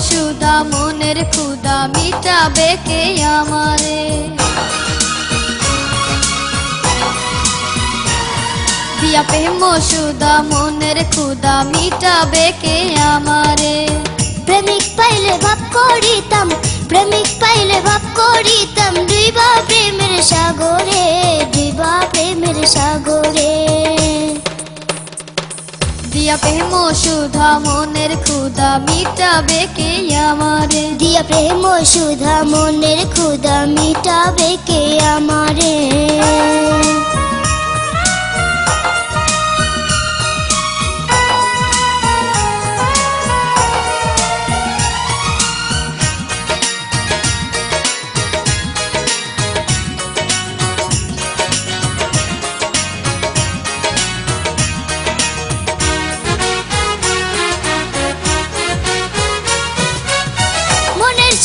সুদা মনের ক্ষুদা মিটাবে কে আমারে? দিয়া প্রেম সুদা মনের ক্ষুদা মিটাবে কে আমারে? প্রেমিক পাইলে ভাব করিতাম, প্রেমিক পাইলে ভাব করিতাম ডুইবা প্রেমের সাগরে। দিয়া প্রেম সুধা মনের খুদা মিটাবে কে আমারে? দিয়া প্রেম সুধা মনের খুদা মিটাবে কে আমারে?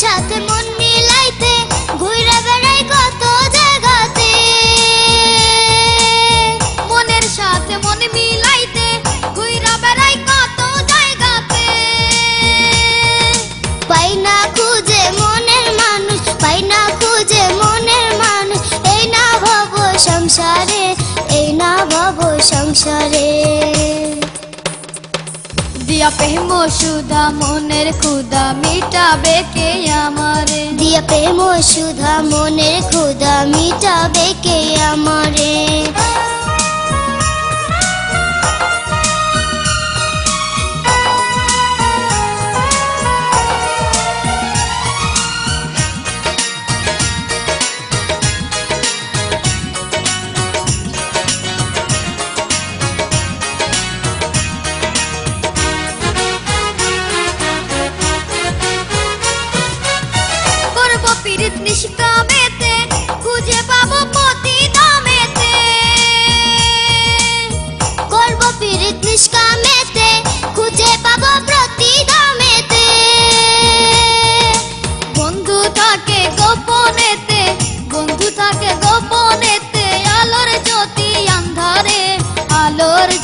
সাথে মন মিলাইতে ঘুরে বেড়াই কত জায়গাতে মনের সাথে মন মিলাইতে, ঘুইরা বেড়াই কত জায়গাতে। পাই না খুঁজে মনের মানুষ, পাই না খুঁজে মনের মানুষ। এই না ভব সংসারে, এই না ভব সংসারে। দিয়া প্রেম সুধা, মনের ক্ষুদা মিটাবে কে আমারে? দিয়া প্রেম সুধা, মনের ক্ষুদা মিটাবে কে আমারে?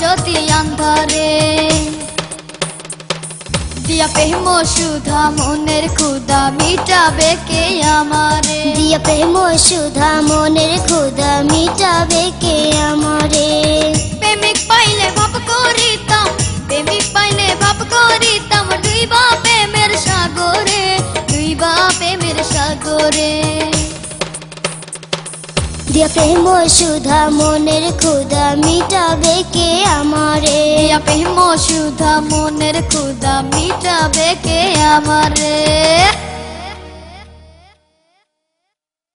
জ্যোতি আন্ধারে দিয়া প্রেম সুধা মনের ক্ষুদা মিটাবে কে আমারে? দিয়া প্রেম সুধা মনের ক্ষুদা মিটাবে কে আমারে? প্রেমিক পাইলে ভাব করিতাম প্রেমিক পাইলে ভাব করিতাম ডুইবা প্রেমের সাগরে ডুইবা প্রেমের সাগরে। দিয়া প্রেম সুধা, মনের খুদা মিটাবে কে আমারে? দিয়া প্রেম সুধা, মনের খুদা মিটাবে কে আমারে?